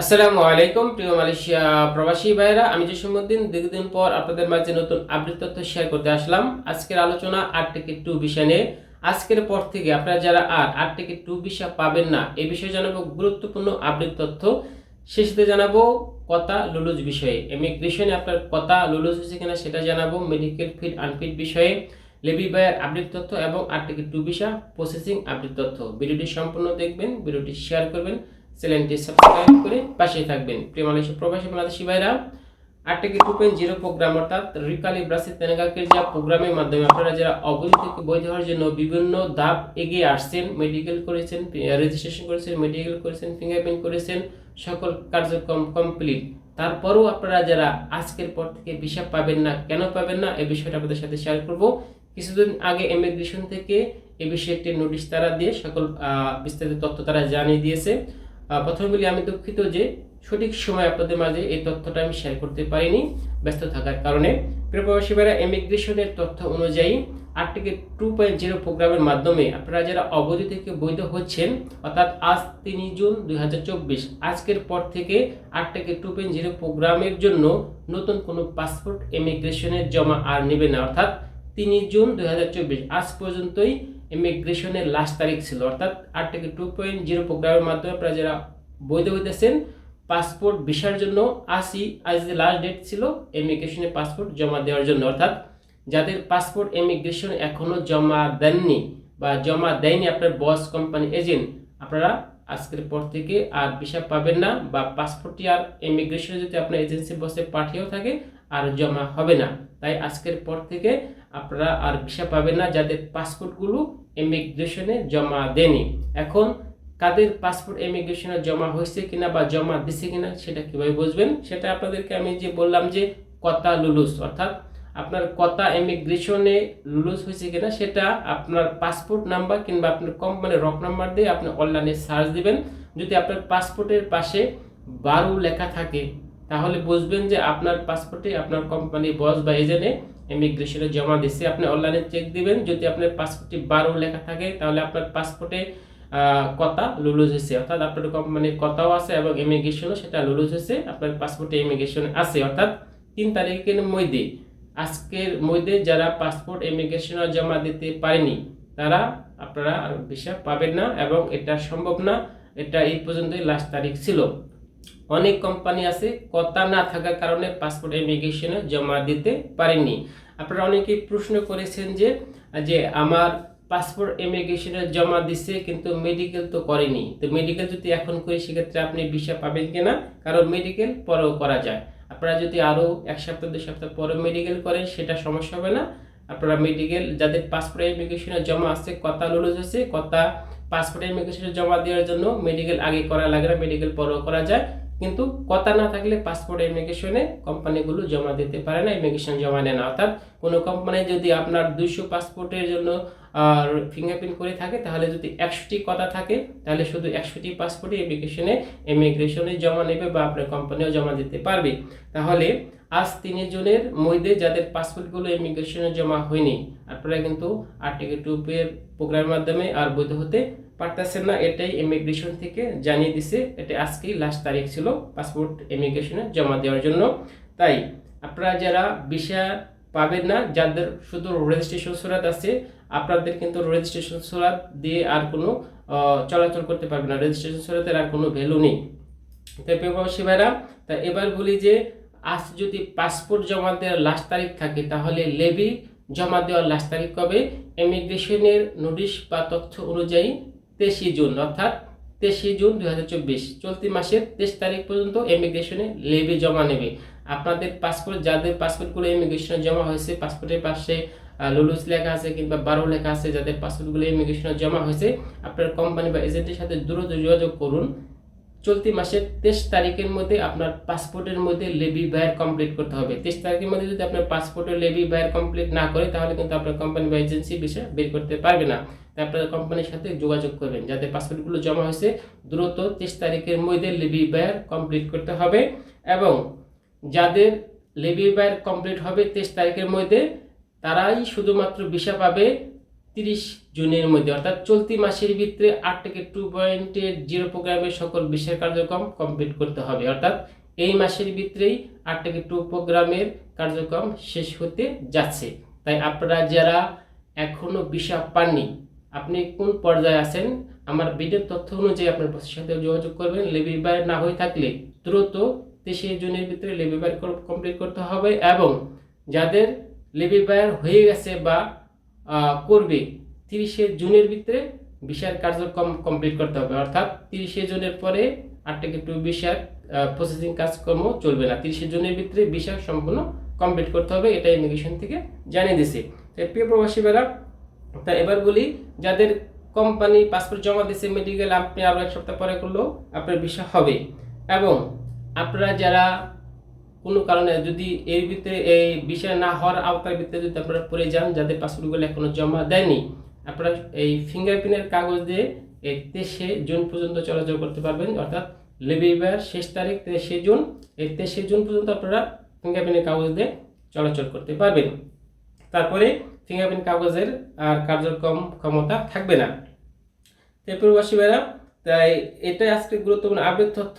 আসসালামু আলাইকুম, প্রিয় মালয়েশিয়া প্রবাসী ভাইরা আমি জসীমউদ্দিন। দীর্ঘদিন পর আপনাদের মাঝে নতুন আপডেট তথ্য শেয়ার করতে আসলাম। আজকের আলোচনা আট টিকিট টু বিষয় নিয়ে। আজকের পর থেকে আপনারা যারা আর আট টিকিট টু বিষয় পাবেন না এই বিষয়ে জানাব গুরুত্বপূর্ণ আপডেট তথ্য। শেষে জানাব কথা লুলুজ বিষয়ে। ইমিগ্রেশনে আপনার কথা লুলুজ হয়েছে কিনা সেটা জানাব মেডিকেল ফিট আনফিট বিষয়ে। লেবি বায়ার আপডেট তথ্য এবং আট ticket to visa processing update তথ্য। ভিডিওটি সম্পূর্ণ দেখবেন, ভিডিওটি শেয়ার করবেন। চ্যানেলটি সাবস্ক্রাইব করে পাশেই থাকবেন। প্রিয় মালয়েশিয়া প্রবাসী বাংলাদেশি ভাইরা আট ticket two point zero program অর্থাৎ রিকালি ব্রাসি তেনাগাকের যা প্রোগ্রামের মাধ্যমে আপনারা যারা অবৈধ থেকে বৈধ হওয়ার জন্য বিভিন্ন ধাপ এগিয়ে আসছেন মেডিকেল করেছেন রেজিস্ট্রেশন করেছেন মেডিকেল করেছেন ফিঙ্গারপ্রিন্ট করেছেন, সকল কার্যক্রম কমপ্লিট তারপরেও আপনারা যারা আজকের পর থেকে ভিসা পাবেন না, কেন পাবেন না এই বিষয়টা আপনাদের সাথে শেয়ার করব। কিছুদিন আগে ইমিগ্রেশন থেকে এই বিষয়ে একটি নোটিশ তারা দিয়ে সকল বিস্তারিত তথ্য তারা জানিয়ে দিয়েছে। প্রথমে বলি, আমি দুঃখিত যে সঠিক সময় আপনাদের মাঝে এই তথ্যটা আমি শেয়ার করতে পারিনি ব্যস্ত থাকার কারণে। প্রবাসী ভাইরা ইমিগ্রেশনের তথ্য অনুযায়ী আর্টিকেল টু পয়েন্ট জিরো প্রোগ্রামের মাধ্যমে আপনারা যারা অবধি থেকে বৈধ হচ্ছেন, অর্থাৎ আজ তিনই জুন দু হাজার চব্বিশ, আজকের পর থেকে আর্টিকেল টু পয়েন্ট জিরো প্রোগ্রামের জন্য নতুন কোনো পাসপোর্ট ইমিগ্রেশনের জমা আর নেবে না। অর্থাৎ তিনই জুন দুই হাজার চব্বিশ, আজ পর্যন্তই ইমিগ্রেশনের লাস্ট তারিখ ছিল। অর্থাৎ আর্টিকেল টু পয়েন্ট জিরো প্রোগ্রামের মাধ্যমে আপনারা যারা বৈধ হইতেছেন, পাসপোর্ট ভিসার জন্য আসি, আজ যে লাস্ট ডেট ছিল, ইমিগ্রেশনে পাসপোর্ট জমা দেওয়ার জন্য। অর্থাৎ যাদের পাসপোর্ট ইমিগ্রেশন এখনও জমা দেননি বা জমা দেয়নি আপনার বস কোম্পানি এজেন্ট আপনারা আজকের পর থেকে আর ভিসা পাবেন না বা পাসপোর্টটি আর ইমিগ্রেশনে যদি আপনার এজেন্সি বসে পাঠিয়েও থাকে, আর জমা হবে না। তাই আজকের পর থেকে আপনারা আর ভিসা পাবেন না। যাদের পাসপোর্টগুলো ইমিগ্রেশনে জমা দেনি এখন কাদের পাসপোর্ট ইমিগ্রেশনে জমা হয়েছে কিনা বা জমা দিছে কিনা সেটা কীভাবে বুঝবেন? সেটা আপনাদেরকে আমি যে বললাম যে কথা লুলুস, অর্থাৎ আপনার কথা ইমিগ্রেশনে লুলুস হয়েছে কিনা সেটা আপনার পাসপোর্ট নাম্বার কিংবা আপনার কোম্পানির রক নাম্বার দিয়ে আপনি অনলাইনে সার্চ দিবেন। যদি আপনার পাসপোর্টের পাশে বারো লেখা থাকে, তাহলে বুঝবেন যে আপনার পাসপোর্টে আপনার কোম্পানির বস বা এজেন্টে ইমিগ্রেশনে জমা দিচ্ছে আপনি অনলাইনে চেক দিবেন, যদি আপনার পাসপোর্টে বারো লেখা থাকে, তাহলে আপনার পাসপোর্টে কথা লুলুজ হয়েছে। অর্থাৎ আপনার কোম্পানির কথাও আছে এবং ইমিগ্রেশনও সেটা লুলুজ হয়েছে, আপনার পাসপোর্টে ইমিগ্রেশন আছে। অর্থাৎ তিন তারিখের মধ্যে, আজকের মধ্যে যারা পাসপোর্ট ইমিগ্রেশনে জমা দিতে পারেনি, তারা আপনারা আর ভিসা পাবেন না এবং এটা সম্ভব না। এটা এই পর্যন্তই লাস্ট তারিখ ছিল। অনেক কোম্পানি আছে, কথা না থাকার কারণে পাসপোর্ট ইমিগ্রেশনে জমা দিতে পারেননি। আপনারা অনেকেই প্রশ্ন করেছেন যে যে আমার পাসপোর্ট ইমিগ্রেশনে জমা দিছে, কিন্তু মেডিকেল তো করেনি। তো মেডিকেল যদি এখন করি, সেক্ষেত্রে আপনি ভিসা পাবেন কিনা? কারণ মেডিকেল পরেও করা যায়। আপনারা যদি আরও এক সপ্তাহ, দুই সপ্তাহ পরে মেডিকেল করেন, সেটা সমস্যা হবে না। আপনারা মেডিকেল যাদের পাসপোর্ট ইমিগ্রেশনে জমা আছে, কথা লুলুজ আছে, কথা পাসপোর্ট ইমিগ্রেশনে জমা দেওয়ার জন্য মেডিকেল আগে করা লাগে না মেডিকেল পরেও করা যায়। কিন্তু কথা না থাকলে পাসপোর্ট ইমিগ্রেশনে কোম্পানিগুলো জমা দিতে পারে না ইমিগ্রেশন জমা নেয় না। অর্থাৎ কোনো কোম্পানি যদি আপনার দুইশো পাসপোর্টের জন্য আর ফিঙ্গারপ্রিন্ট করে থাকে, তাহলে যদি একশোটি কথা থাকে, তাহলে শুধু একশোটি পাসপোর্টে ইমিগ্রেশনে ইমিগ্রেশনে জমা নেবে বা আপনার কোম্পানিও জমা দিতে পারবে। তাহলে আজ তিন জনের মধ্যে যাদের পাসপোর্টগুলো ইমিগ্রেশনে জমা হয়নি, আপনারা কিন্তু আর্টিকেল টু এর প্রোগ্রামের মাধ্যমে আর বৈধ হতে পারতেছেন না, এটাই ইমিগ্রেশন থেকে জানিয়ে দিছে। এটা আজকেই লাস্ট তারিখ ছিল পাসপোর্ট ইমিগ্রেশনে জমা দেওয়ার জন্য। তাই আপনারা যারা ভিসা পাবেন না, যাদের শুধু রেজিস্ট্রেশন সুরাত আছে, আপনাদের কিন্তু রেজিস্ট্রেশন সুরাত দিয়ে আর কোনো চলাচল করতে পারবে না। রেজিস্ট্রেশন সুরাতের আর কোনো ভ্যালু নেই। তাই প্রবাসী ভাইরা, তা এবার বলি যে, আজ যদি পাসপোর্ট জমা দেওয়ার লাস্ট তারিখ থাকে, তাহলে লেবি জমা দেওয়ার লাস্ট তারিখ কবে? ইমিগ্রেশনের নোটিশ বা তথ্য অনুযায়ী তেইশে জুন, অর্থাৎ তেইশে জুন দুই হাজার চব্বিশ। চলতি মাসের তেইশ তারিখ পর্যন্ত ইমিগ্রেশনে লেবি জমা নেবে। আপনাদের পাসপোর্ট যাদের পাসপোর্টগুলো ইমিগ্রেশনে জমা হয়েছে পাসপোর্টের পাশে লুলুস লেখা আছে কিংবা বারো লেখা আছে, যাদের পাসপোর্টগুলো ইমিগ্রেশনে জমা হয়েছে, আপনার কোম্পানি বা এজেন্টের সাথে দ্রুত যোগাযোগ করুন। চলতি মাসের তেইশ তারিখের মধ্যে আপনার পাসপোর্টের মধ্যে লেবি ব্যয় কমপ্লিট করতে হবে। তেইশ তারিখের মধ্যে যদি আপনার পাসপোর্টের লেবি ব্যয় কমপ্লিট না করে, তাহলে কিন্তু আপনার কোম্পানি বা এজেন্সি বিষয় বের করতে পারবে না। আপনার কোম্পানির সাথে যোগাযোগ করবেন, যাতে পাসপোর্টগুলো জমা হয়েছে দ্রুত তেইশ তারিখের মধ্যে লেবি ব্যয় কমপ্লিট করতে হবে এবং যাদের লেবি ব্যয় কমপ্লিট হবে তেইশ তারিখের মধ্যে, তারাই শুধুমাত্র ভিসা পাবে তিরিশ জুনের মধ্যে, অর্থাৎ চলতি মাসের ভিতরে আট থেকে টু পয়েন্টের জিরো প্রোগ্রামের সকল বিষয়ের কার্যক্রম কমপ্লিট করতে হবে, অর্থাৎ এই মাসের ভিতরেই আট থেকে টু প্রোগ্রামের কার্যক্রম শেষ হতে যাচ্ছে। তাই আপনারা যারা এখনও বিষা পাননি আপনি কোন পর্যায়ে আছেন? আমার ভিডিওর তথ্য অনুযায়ী আপনার বসের সাথে যোগাযোগ করবেন। লেবি বাইর না হয়ে থাকলে দ্রুত তেইশে জুনের ভিতরে লেবি বাইর কমপ্লিট করতে হবে এবং যাদের লেবি বাইর হয়ে গেছে বা করবে, তিরিশে জুনের ভিতরে বিষয়ের কার্যক্রম কমপ্লিট করতে হবে। অর্থাৎ তিরিশে জুনের পরে আট থেকে টু বিষয় প্রসেসিং কাজকর্ম চলবে না। তিরিশে জুনের ভিতরে বিষয় সম্পূর্ণ কমপ্লিট করতে হবে এটা ইমিগ্রেশন থেকে জানিয়ে দিছে। প্রিয় প্রবাসী বেলা তা এবার বলি, যাদের কোম্পানি পাসপোর্ট জমা দিয়েছে মেডিকেল আপনি আরও এক সপ্তাহ পরে করলেও আপনার বিষয় হবে। এবং আপনারা যারা কোনো কারণে যদি এর ভিতরে এই বিষয় না হওয়ার আওতার ভিতরে যদি আপনারা পড়ে যান, যাদের পাসপোর্টগুলো এখনও জমা দেয়নি, আপনারা এই ফিঙ্গারপ্রিন্টের কাগজ দিয়ে এই তেইশে জুন পর্যন্ত চলাচল করতে পারবেন। অর্থাৎ লেবিবার শেষ তারিখ তেইশে জুন, এই তেইশে জুন পর্যন্ত আপনারা ফিঙ্গারপ্রিন্টের কাগজ দিয়ে চলাচল করতে পারবেন। তারপরে ফিঙ্গারপ্রিন্ট কাগজের আর কার্যক্রম ক্ষমতা থাকবে না। এরপর বাসী ভাইরা, তাই এটাই আজকে গুরুত্বপূর্ণ আপডেট তথ্য